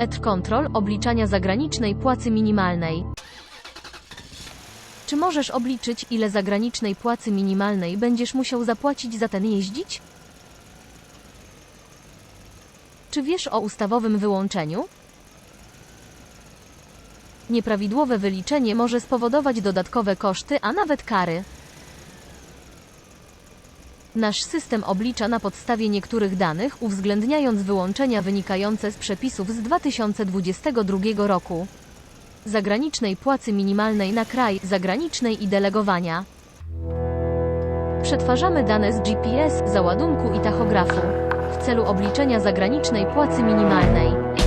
ETR Control obliczania zagranicznej płacy minimalnej. Czy możesz obliczyć, ile zagranicznej płacy minimalnej będziesz musiał zapłacić za ten jeździć? Czy wiesz o ustawowym wyłączeniu? Nieprawidłowe wyliczenie może spowodować dodatkowe koszty, a nawet kary. Nasz system oblicza na podstawie niektórych danych, uwzględniając wyłączenia wynikające z przepisów z 2022 roku. Zagranicznej płacy minimalnej na kraj, zagranicznej i delegowania. Przetwarzamy dane z GPS, załadunku i tachografu w celu obliczenia zagranicznej płacy minimalnej.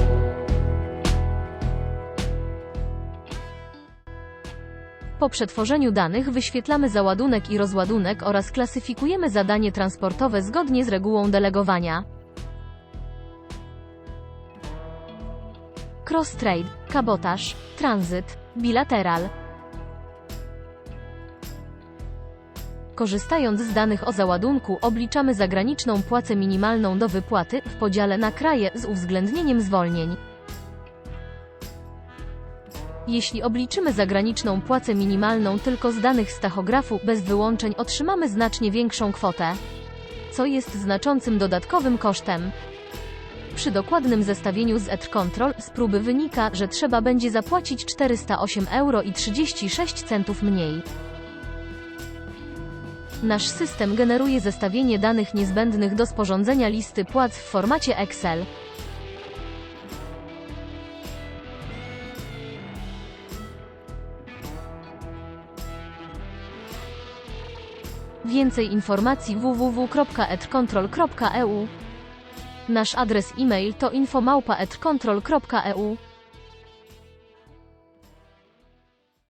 Po przetworzeniu danych wyświetlamy załadunek i rozładunek oraz klasyfikujemy zadanie transportowe zgodnie z regułą delegowania. Cross-trade, kabotaż, tranzyt, bilateral. Korzystając z danych o załadunku, obliczamy zagraniczną płacę minimalną do wypłaty w podziale na kraje z uwzględnieniem zwolnień. Jeśli obliczymy zagraniczną płacę minimalną tylko z danych z tachografu bez wyłączeń, otrzymamy znacznie większą kwotę, co jest znaczącym dodatkowym kosztem. Przy dokładnym zestawieniu z ETR Control z próby wynika, że trzeba będzie zapłacić 408 euro i 36 centów mniej. Nasz system generuje zestawienie danych niezbędnych do sporządzenia listy płac w formacie Excel. Więcej informacji www.etrcontrol.eu Nasz adres e-mail to infomałpa.etrcontrol.eu